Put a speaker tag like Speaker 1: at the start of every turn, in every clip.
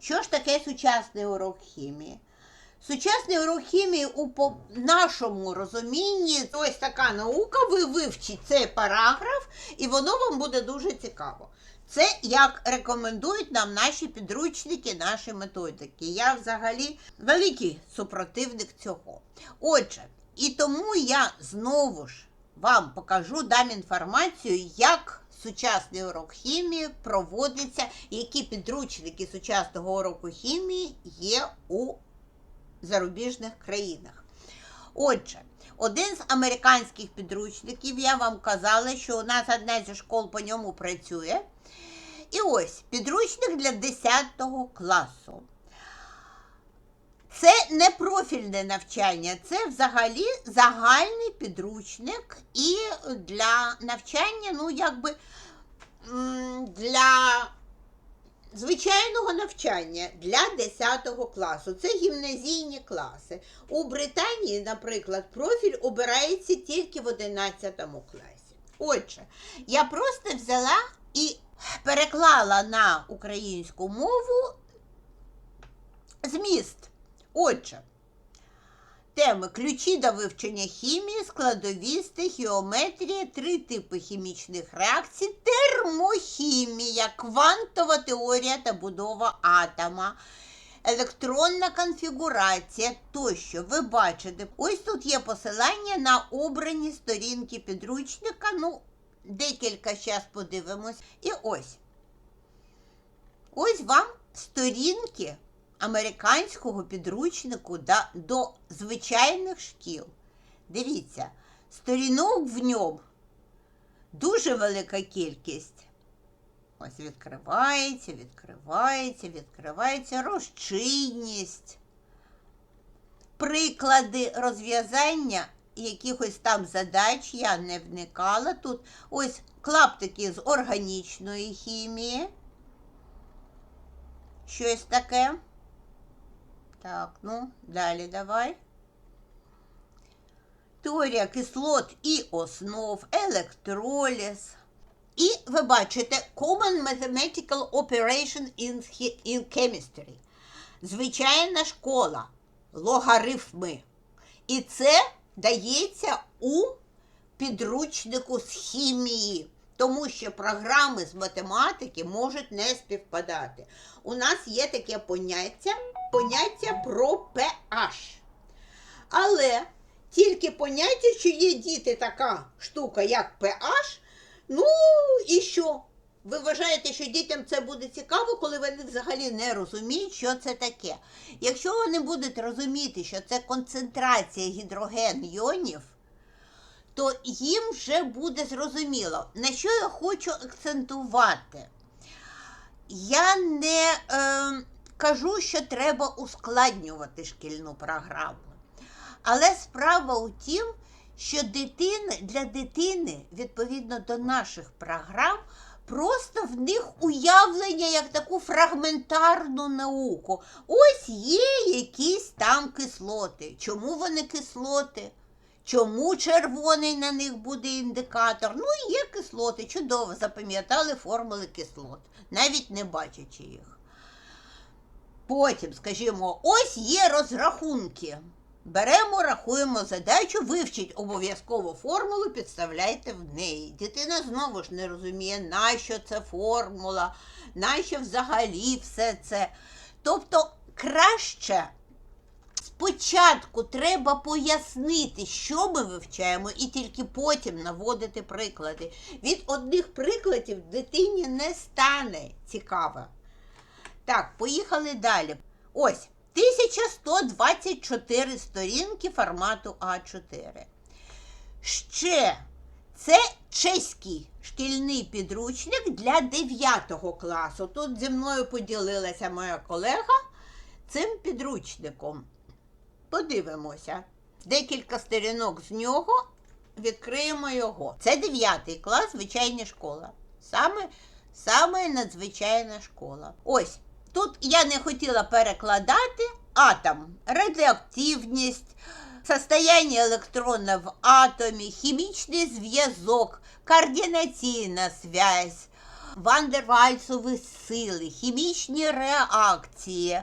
Speaker 1: Що ж таке сучасний урок хімії? Сучасний урок хімії у нашому розумінні ось така наука, ви вивчіть цей параграф, і воно вам буде дуже цікаво. Це як рекомендують нам наші підручники, наші методики. Я взагалі великий супротивник цього. Отже, і тому я знову ж вам покажу, дам інформацію, як сучасний урок хімії проводиться, які підручники сучасного уроку хімії є у зарубіжних країнах. Отже, один з американських підручників, я вам казала, що у нас одна зі школ по ньому працює. І ось підручник для 10 класу. Це не профільне навчання, це взагалі загальний підручник і для навчання, ну, якби для звичайного навчання для 10 класу. Це гімназійні класи. У Британії, наприклад, профіль обирається тільки в 11 класі. Отже, я просто взяла і переклала на українську мову зміст. Отже, теми ключі до вивчення хімії, складові, стихіометрія, три типи хімічних реакцій, термохімія, квантова теорія та будова атома, електронна конфігурація тощо. Ви бачите, ось тут є посилання на обрані сторінки підручника. Ну, декілька зараз подивимось. І ось. Ось вам сторінки американського підручнику до звичайних шкіл. Дивіться, сторінок в ньому дуже велика кількість. Ось відкривається, відкривається, відкривається розчинність, приклади розв'язання якихось там задач я не вникала. Тут ось клаптики з органічної хімії. Щось таке. Так, ну, далі давай. Теорія кислот і основ, електроліз. І ви бачите Common Mathematical Operation in, Chemistry. Звичайна школа, логарифми. І це дається у підручнику з хімії, тому що програми з математики можуть не співпадати. У нас є таке поняття, поняття про pH. Але тільки поняття, що є діти така штука, як pH, ну і що? Ви вважаєте, що дітям це буде цікаво, коли вони взагалі не розуміють, що це таке. Якщо вони будуть розуміти, що це концентрація гідроген йонів, то їм вже буде зрозуміло, на що я хочу акцентувати. Я не е, кажу, що треба ускладнювати шкільну програму. Але справа у тім, що дитина, для дитини, відповідно до наших програм, просто в них уявлення як таку фрагментарну науку. Ось є якісь там кислоти. Чому вони кислоти? Чому червоний на них буде індикатор? Ну, і є кислоти, чудово запам'ятали формули кислот, навіть не бачачи їх. Потім, скажімо, ось є розрахунки. Беремо, рахуємо задачу, вивчіть обов'язково формулу, підставляйте в неї. Дитина знову ж не розуміє, нащо це формула, нащо взагалі все це. Тобто краще спочатку треба пояснити, що ми вивчаємо, і тільки потім наводити приклади. Від одних прикладів дитині не стане цікаво. Так, поїхали далі. Ось 1124 сторінки формату А4. Ще це чеський шкільний підручник для 9 класу. Тут зі мною поділилася моя колега цим підручником. Подивимося. Декілька сторінок з нього. Відкриємо його. Це 9 клас, звичайна школа. Саме, саме надзвичайна школа. Ось. Тут я не хотіла перекладати атом, радіоактивність, состояние електрона в атомі, хімічний зв'язок, координаційна связь, вандервальсові сили, хімічні реакції,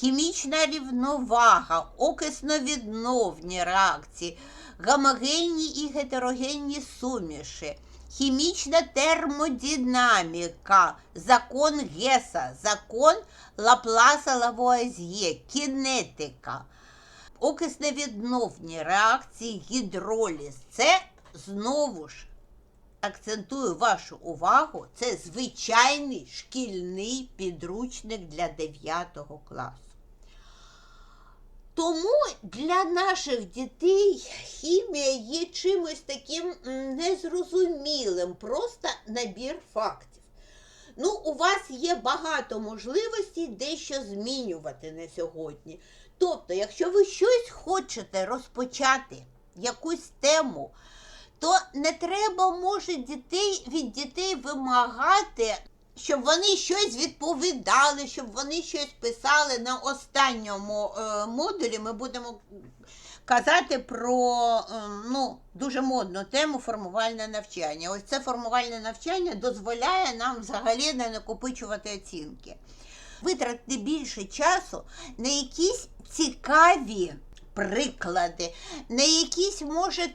Speaker 1: хімічна рівновага, окисно-відновні реакції, гомогенні і гетерогенні суміші, хімічна термодинаміка, закон Геса, закон Лапласа Лавуазьє, кінетика, окисно-відновні реакції, гідроліз. Це знову ж акцентую вашу увагу, це звичайний шкільний підручник для 9 класу. Тому для наших дітей хімія є чимось таким незрозумілим, просто набір фактів. Ну, у вас є багато можливостей дещо змінювати на сьогодні. Тобто, якщо ви щось хочете розпочати, якусь тему, то не треба може дітей від дітей вимагати, щоб вони щось відповідали, щоб вони щось писали на останньому е, модулі. Ми будемо казати про е, ну, дуже модну тему формувальне навчання. Ось це формувальне навчання дозволяє нам взагалі не накопичувати оцінки. Витратити більше часу на якісь цікаві приклади, на якісь, може,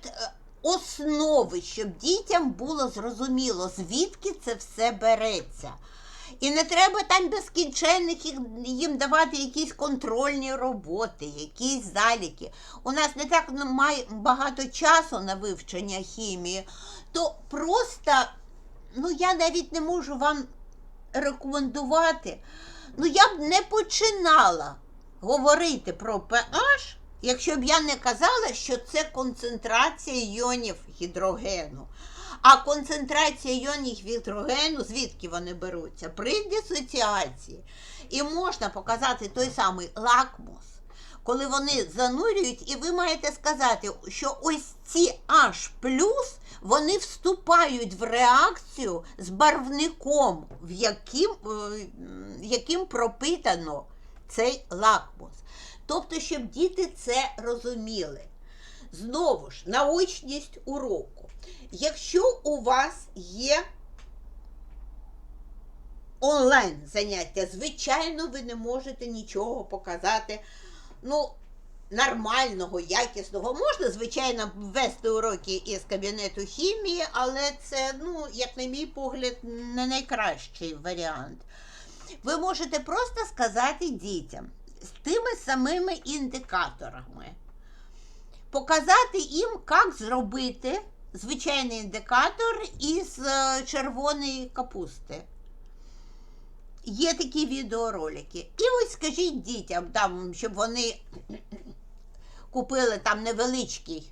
Speaker 1: основи, щоб дітям було зрозуміло, звідки це все береться. І не треба там безкінченних їм давати якісь контрольні роботи, якісь заліки. У нас не так немає багато часу на вивчення хімії, то просто, ну я навіть не можу вам рекомендувати. Ну, я б не починала говорити про pH, якщо б я не казала, що це концентрація іонів гідрогену. А концентрація іонів гідрогену, звідки вони беруться? При дисоціації. І можна показати той самий лакмус, коли вони занурюють, і ви маєте сказати, що ось ці H вони вступають в реакцію з барвником, в яким, е, яким пропитано цей лакмус. Тобто, щоб діти це розуміли. Знову ж, наочність уроку. Якщо у вас є онлайн заняття, звичайно, ви не можете нічого показати. Ну, нормального, якісного. Можна, звичайно, ввести уроки із кабінету хімії, але це, ну, як на мій погляд, не найкращий варіант. Ви можете просто сказати дітям з тими самими індикаторами, показати їм, як зробити звичайний індикатор із е, червоної капусти. Є такі відеоролики. І ось скажіть дітям, там, щоб вони купили там невеличкий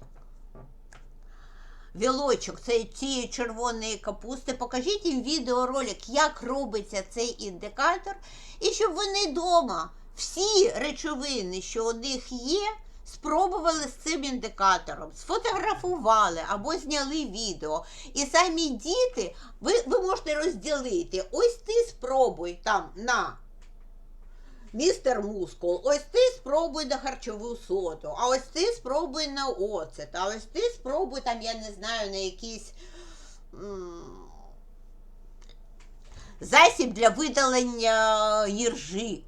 Speaker 1: вілочок цієї червоної капусти, покажіть їм відеоролик, як робиться цей індикатор, і щоб вони вдома всі речовини, що у них є, спробували з цим індикатором, сфотографували або зняли відео. І самі діти, ви, ви можете розділити. Ось ти спробуй там на містер мускул, ось ти спробуй на харчову соду, а ось ти спробуй на оцет, а ось ти спробуй там, я не знаю, на якийсь засіб для видалення їржі.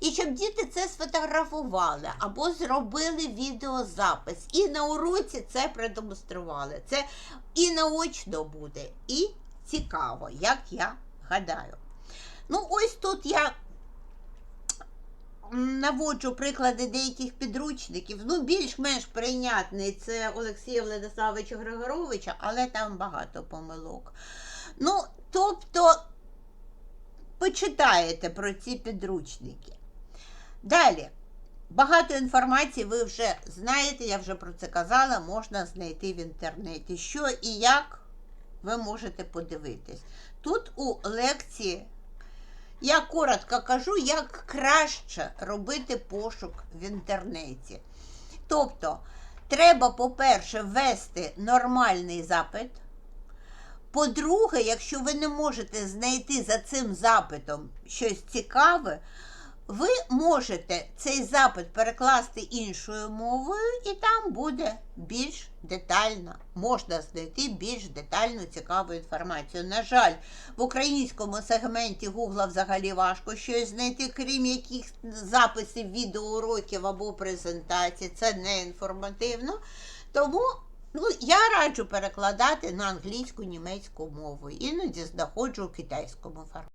Speaker 1: І щоб діти це сфотографували або зробили відеозапис. І на уроці це продемонстрували. Це і наочно буде, і цікаво, як я гадаю. Ну, ось тут я наводжу приклади деяких підручників. Ну, більш-менш прийнятний це Олексія Владиславовича Григоровича, але там багато помилок. Ну, тобто, почитаєте про ці підручники. Далі. Багато інформації ви вже знаєте, я вже про це казала, можна знайти в інтернеті. Що і як ви можете подивитись. Тут у лекції я коротко кажу, як краще робити пошук в інтернеті. Тобто, треба, по-перше, ввести нормальний запит. По-друге, якщо ви не можете знайти за цим запитом щось цікаве, ви можете цей запит перекласти іншою мовою, і там буде більш детально, можна знайти більш детальну цікаву інформацію. На жаль, в українському сегменті Гугла взагалі важко щось знайти, крім яких записів відеоуроків або презентацій. Це не інформативно. Тому ну, я раджу перекладати на англійську, німецьку мову. Іноді знаходжу у китайському форматі.